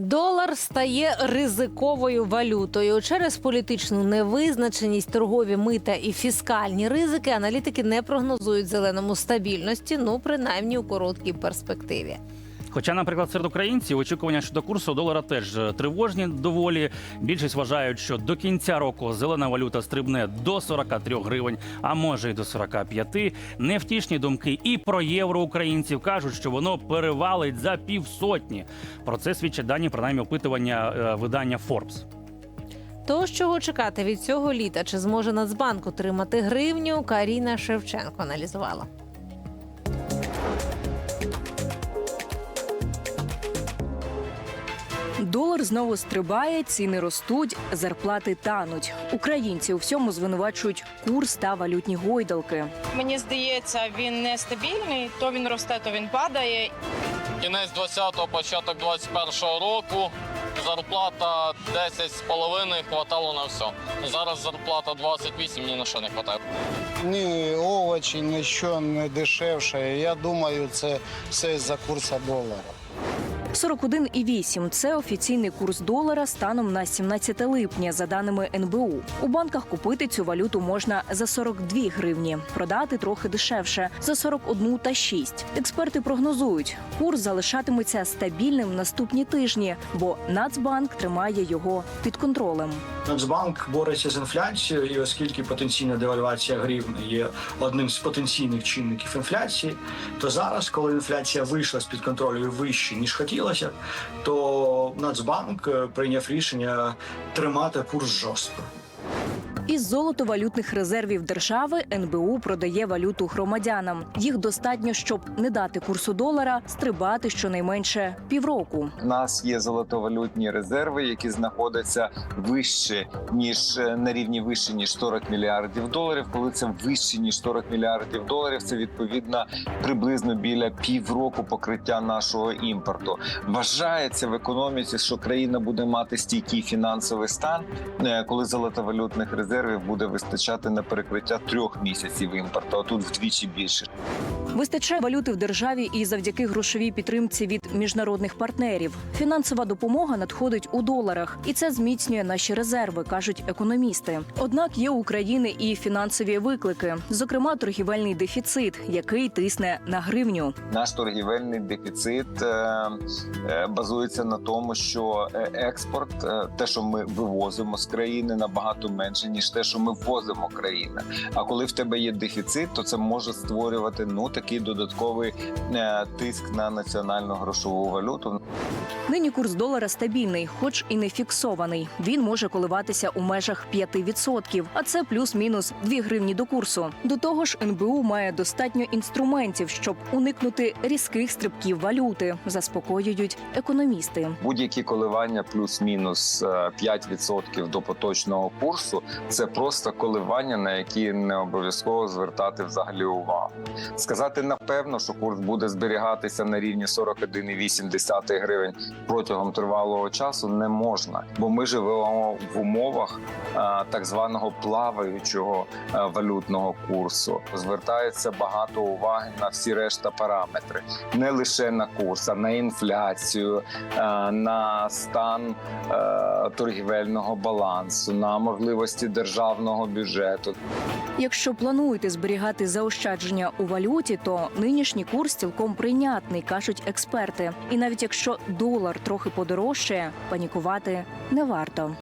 Долар стає ризиковою валютою через політичну невизначеність, торгові мита і фіскальні ризики. Аналітики не прогнозують зеленому стабільності, ну принаймні у короткій перспективі. Хоча, наприклад, серед українців очікування щодо курсу долара теж е, тривожні доволі. Більшість вважають, що до кінця року зелена валюта стрибне до 43 гривень, а може й до 45. Невтішні думки і про євро українців кажуть, що воно перевалить за півсотні. Про це свідчать дані принаймні опитування е, видання Forbes. Тож чого чекати від цього літа? Чи зможе Нацбанк отримати гривню? Каріна Шевченко аналізувала. Долар знову стрибає, ціни ростуть, зарплати тануть. Українці у всьому звинувачують курс та валютні гойдалки. Мені здається, він нестабільний. То він росте, то він падає. Кінець 20-го, початок 21-го року. Зарплата 10,5 хватало на все. Зараз зарплата 28, ні на що не хватає. Ні овочі, нічого не дешевше. Я думаю, це все за курсу долара. 41,8 – це офіційний курс долара станом на 17 липня, за даними НБУ. У банках купити цю валюту можна за 42 гривні, продати трохи дешевше за 41 та 6. Експерти прогнозують, курс залишатиметься стабільним наступні тижні, бо Нацбанк тримає його під контролем. Нацбанк бореться з інфляцією, і оскільки потенційна девальвація гривни є одним з потенційних чинників інфляції, то зараз, коли інфляція вийшла з під контролю і вище ніж хотілося, то Нацбанк е, прийняв рішення тримати курс жорстко. Із золотовалютних резервів держави НБУ продає валюту громадянам. Їх достатньо, щоб не дати курсу долара стрибати щонайменше півроку. У нас є золотовалютні резерви, які знаходяться вище ніж е, на рівні вище ніж 40 мільярдів доларів. Коли це вище ніж 40 мільярдів доларів, це відповідно приблизно біля півроку покриття нашого імпорту. Вважається в економіці, що країна буде мати стійкий фінансовий стан, е, коли золотовалютних резервів буде вистачати на перекриття трьох місяців імпорту, а тут вдвічі більше. Вистачає валюти в державі і завдяки грошовій підтримці від міжнародних партнерів. Фінансова допомога надходить у доларах, і це зміцнює наші резерви, кажуть економісти. Однак є у України і фінансові виклики, зокрема торгівельний дефіцит, який тисне на гривню. Наш торгівельний дефіцит е, е, базується на тому, що е, експорт, те, що ми вивозимо з країни, набагато менше ніж те, що ми ввозимо країни. А коли в тебе є дефіцит, то це може створювати ну такий додатковий е, тиск на національну грошову валюту. Нині курс долара стабільний, хоч і не фіксований. Він може коливатися у межах 5%, а це плюс-мінус 2 гривні до курсу. До того ж, НБУ має достатньо інструментів, щоб уникнути різких стрибків валюти, заспокоюють економісти. Будь-які коливання плюс-мінус е, 5% до поточного курсу це просто коливання, на які не обов'язково звертати взагалі увагу. Сказати напевно, що курс буде зберігатися на рівні 41,8 гривень протягом тривалого часу не можна, бо ми живемо в умовах так званого плаваючого валютного курсу. Звертається багато уваги на всі решта параметри, не лише на курс, а на інфляцію, на стан торгівельного балансу, на можливості державного бюджету. Якщо плануєте зберігати заощадження у валюті, то нинішній курс цілком прийнятний, кажуть експерти. І навіть якщо долар трохи подорожчає, панікувати не варто.